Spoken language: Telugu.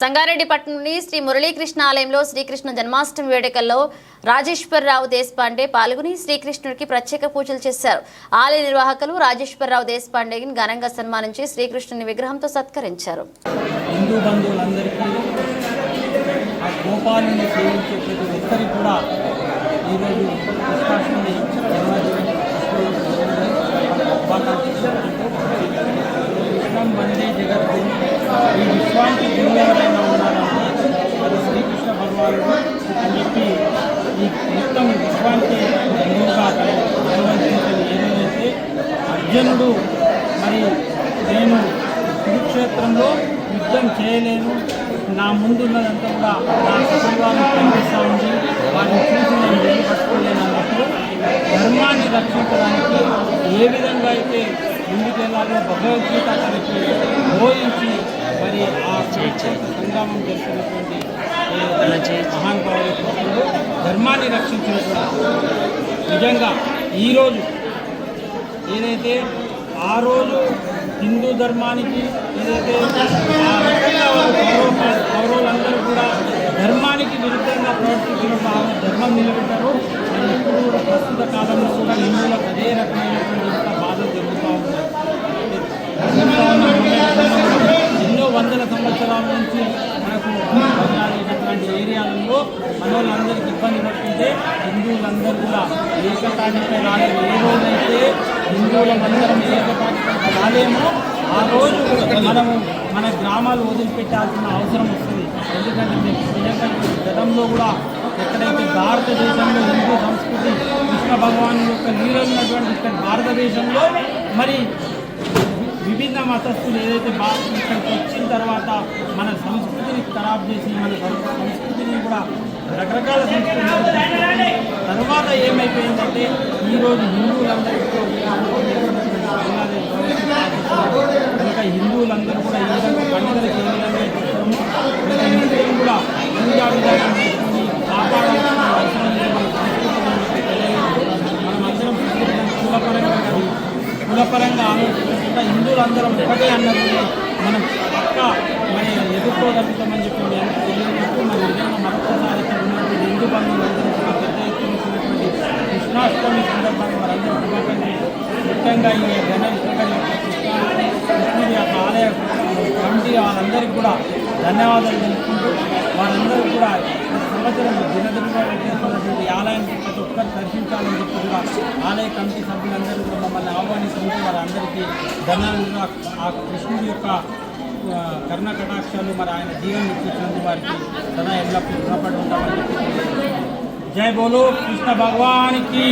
సంగారెడ్డి పట్టణంలోని శ్రీ మురళీకృష్ణ ఆలయంలో శ్రీకృష్ణ జన్మాష్టమి వేడుకల్లో రాజేశ్వరరావు దేశపాండే పాల్గొని శ్రీకృష్ణుడికి ప్రత్యేక పూజలు చేశారు. ఆలయ నిర్వాహకులు రాజేశ్వరరావు దేశపాండేని ఘనంగా సన్మానించి శ్రీకృష్ణుని విగ్రహంతో సత్కరించారు. హిందూ ఆ గోపాలుని సేవించే ప్రతి ఒక్కరికి కూడా ఈరోజు కృష్ణాష్టమి జన్మదినం శుభాకాంక్షలు కృష్ణం వందే జగద్గురు ఈ విశ్వానికి గురువు ఎవరైనా ఉన్నారంటే అది భగవానుడు అని చెప్పి ఈ మొత్తం విశ్వానికి ఏదైతే అర్జునుడు మరి నేను కురుక్షేత్రంలో యుద్ధం చేయలేను. నా ముందున్నదంతా కూడా నా కుటుంబాన్ని కనిపిస్తూ ఉంది. వారిని చూసి నేను వెళ్ళి పట్టుకోలేను అన్నప్పుడు ధర్మాన్ని రక్షించడానికి ఏ విధంగా అయితే ముందుకెళ్ళాలో భగవద్గీత తనకి బోధించి మరి ఆ సంగ్రామం చేస్తున్నటువంటి మహానుభావుల కృష్ణుడు ధర్మాన్ని రక్షించినటువంటి నిజంగా ఈరోజు ఏదైతే ఆ రోజు హిందూ ధర్మానికి ఏదైతే ఆ రకంగా వాళ్ళు అందరికీ ఇబ్బంది పడుతుంటే హిందువులందరూ కూడా ఏకతాటిపై రాలేదు ఏ రోజైతే హిందువులందరం ఏకతాటిపై రాలేమో ఆ రోజు మనము మన గ్రామాలు వదిలిపెట్టాల్సిన అవసరం వస్తుంది. ఎందుకంటే ఎందుకంటే గతంలో కూడా ఎక్కడైతే భారతదేశంలో హిందూ సంస్కృతి కృష్ణ భగవాన్ యొక్క లీలలు ఇక్కడ భారతదేశంలో మరి విభిన్న మతస్థులు ఏదైతే భారత ఇక్కడికి వచ్చిన తర్వాత మన సంస్కృతిని ఖరాబ్ చేసి మన సంస్కృతిని కూడా తర్వాత ఏమైపోయిందంటే ఈరోజు హిందువులందరికీ కనుక హిందువులందరూ కూడా ఈ విధంగా పండుగలకు ఏ విధంగా హిందువులు కూడా పూజా విధానం చేసుకుని కాపాడాల్సిన అవసరం లేదు మనమందరం కులపరంగా కాదు కులపరంగా ఆలోచించకుండా హిందువులందరం ఒకటే అన్నది మనం పక్క మరి ఎదుర్కోగలుగుతామని చెప్పి మేము తెలియజేస్తూ మరి నిజంగా మరొకసారి ఇక్కడ ఉన్నటువంటి హిందూ బంధువులందరూ కూడా పెద్ద ఎత్తున వచ్చినటువంటి కృష్ణాష్టమి సందర్భంగా వారందరూ శుభాకాంక్షలు ముఖ్యంగా ఈ గణేశ్వర యొక్క కృష్ణుడి యొక్క ఆలయ కమిటీ వాళ్ళందరికీ కూడా ధన్యవాదాలు తెలుపుకుంటూ వారందరూ కూడా సంవత్సరం దినదినగా ఆలయం ఈ ప్రతి ఒక్కరు దర్శించాలని చెప్పి కూడా ఆలయ కమిటీ సభ్యులందరూ కూడా మమ్మల్ని ఆహ్వానిస్తుంటే వారందరికీ ధన్యవాదాలు. ఆ కృష్ణుడి యొక్క కర్ణ కటాక్షాలు మరి ఆయన జీవనం ఇచ్చినందుకు వారికి సదా ఎల్లప్పుడూ రుణపడి ఉంటామని చెప్పి జై బోలో కృష్ణ భగవానికి.